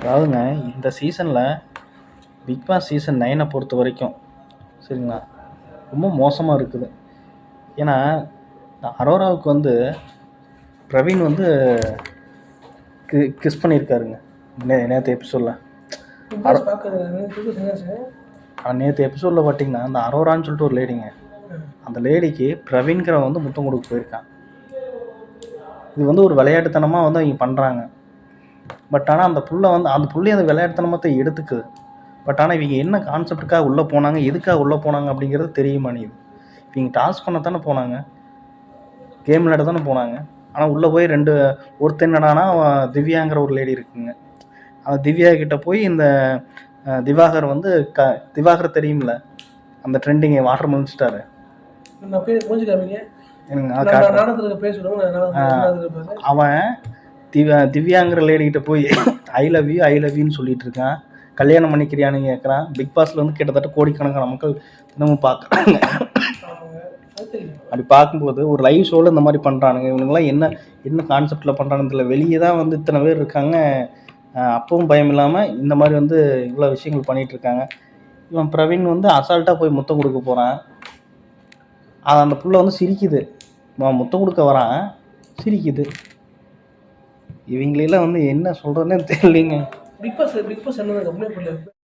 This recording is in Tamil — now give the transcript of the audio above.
அதாவதுங்க இந்த சீசனில் பிக் பாஸ் சீசன் நைனை பொறுத்த வரைக்கும் சரிங்களா? ரொம்ப மோசமாக இருக்குது. ஏன்னா அரோராவுக்கு வந்து பிரவீன் வந்து கி கிஸ் பண்ணியிருக்காருங்க. நே நேற்று எபிசோடில் நேற்று எபிசோடில் பார்த்தீங்கன்னா அந்த அரோரான்னு சொல்லிட்டு ஒரு லேடிங்க அந்த லேடிக்கு பிரவீன்கிறவன் வந்து முத்தம் கொடுக்க போயிருக்கான். இது வந்து ஒரு விளையாட்டுத்தனமாக வந்து அவங்க பண்ணுறாங்க பட் ஆனால் அந்த புள்ள வந்து அந்த புள்ளி அந்த விளையாட்டுத்தனமாக எடுத்துக்குது. பட் ஆனால் இவங்க என்ன கான்செப்டுக்காக உள்ளே போனாங்க எதுக்காக உள்ளே போனாங்க அப்படிங்கிறது தெரிய மாட்டேங்குது இவங்க டாஸ்க் பண்ண தானே போனாங்க. கேம் விளையாட தானே போனாங்க. ஆனால் உள்ளே போய் ரெண்டு ஒருத்தன் என்னடானா திவ்யாங்கிற ஒரு லேடி இருக்குங்க. அந்த திவ்யா கிட்ட போய் இந்த திவாகர் வந்து க திவாகர் தெரியும்ல? அந்த ட்ரெண்டிங் வாட்டர் இருப்பேன் அவன் திவ்யா திவ்யாங்கிற லேடிக்கிட்ட போய் I love you I love யூன்னு சொல்லிட்டு இருக்கான். கல்யாணம் பண்ணிக்கிறியான்னு கேட்குறான் பிக் பாஸ்ல வந்து கிட்டத்தட்ட கோடிக்கணக்கான மக்கள் தினமும் பார்க்குறாங்க அப்படி பார்க்கும்போது ஒரு லைவ் ஷோவில் இந்த மாதிரி பண்ணுறானுங்க இவனுங்களாம் என்ன என்ன கான்செப்டில் பண்ணுறான்னு தெரியல. வெளியே தான் வந்து இத்தனை பேர் இருக்காங்க. அப்பவும் பயம் இல்லாமல் இந்த மாதிரி வந்து இவ்வளோ விஷயங்கள் பண்ணிட்டு இருக்காங்க. இவன் பிரவீன் வந்து அசால்ட்டாக போய் முத்தம் கொடுக்க போகிறான் அது அந்த புள்ள வந்து சிரிக்குது. அவன் முத்தம் கொடுக்க வரான். சிரிக்குது. இவங்களெல்லாம் வந்து என்ன சொல்கிறதுனே தெரியலைங்க. பிக் பாஸ் பிக் பாஸ் என்ன கம்ப்ளைண்ட் பண்ணல